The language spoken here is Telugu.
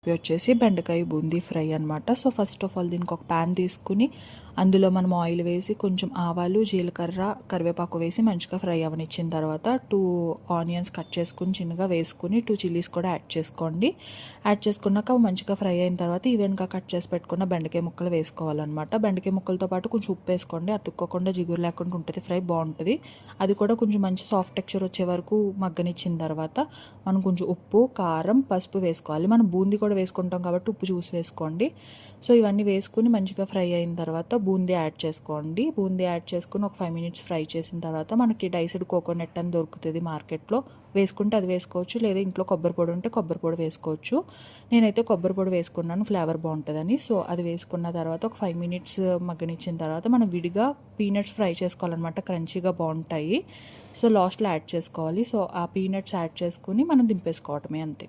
రెసిపీ వచ్చేసి బెండకాయ బూందీ ఫ్రై అనమాట సో ఫస్ట్ ఆఫ్ ఆల్ దీనికి ఒక ప్యాన్ తీసుకుని అందులో మనం ఆయిల్ వేసి కొంచెం ఆవాలు జీలకర్ర కరివేపాకు వేసి మంచిగా ఫ్రై అవనిచ్చిన తర్వాత టూ ఆనియన్స్ కట్ చేసుకుని చిన్నగా వేసుకుని టూ చిల్లీస్ కూడా యాడ్ చేసుకోండి. యాడ్ చేసుకున్నాక మంచిగా ఫ్రై అయిన తర్వాత ఈవెన్గా కట్ చేసి పెట్టుకున్న బెండకాయ ముక్కలు వేసుకోవాలన్నమాట. బెండకాయ ముక్కలతో పాటు కొంచెం ఉప్పు వేసుకోండి. అతుక్కోకుండా జిగురు లేకుండా ఉంటుంది ఫ్రై బాగుంటుంది. అది కూడా కొంచెం మంచి సాఫ్ట్ టెక్చర్ వచ్చే వరకు మగ్గనిచ్చిన తర్వాత మనం కొంచెం ఉప్పు కారం పసుపు వేసుకోవాలి. మనం బూందీ కూడా వేసుకుంటాం కాబట్టి ఉప్పు చూసి వేసుకోండి. సో ఇవన్నీ వేసుకుని మంచిగా ఫ్రై అయిన తర్వాత బూందీ యాడ్ చేసుకోండి. బూందీ యాడ్ చేసుకుని ఒక ఫైవ్ మినిట్స్ ఫ్రై చేసిన తర్వాత మనకి డైస్డ్ కోకోనట్ అని దొరుకుతుంది మార్కెట్లో. వేసుకుంటే అది వేసుకోవచ్చు లేదా ఇంట్లో కొబ్బరి పొడి ఉంటే కొబ్బరి పొడి వేసుకోవచ్చు. నేనైతే కొబ్బరి పొడి వేసుకున్నాను ఫ్లేవర్ బాగుంటుందని. సో అది వేసుకున్న తర్వాత ఒక ఫైవ్ మినిట్స్ మగ్గనిచ్చిన తర్వాత మనం విడిగా పీనట్స్ ఫ్రై చేసుకోవాలన్నమాట. క్రంచీగా బాగుంటాయి. సో లాస్ట్లో యాడ్ చేసుకోవాలి. సో ఆ పీనట్స్ యాడ్ చేసుకుని మనం దింపేసుకోవటమే అంతే.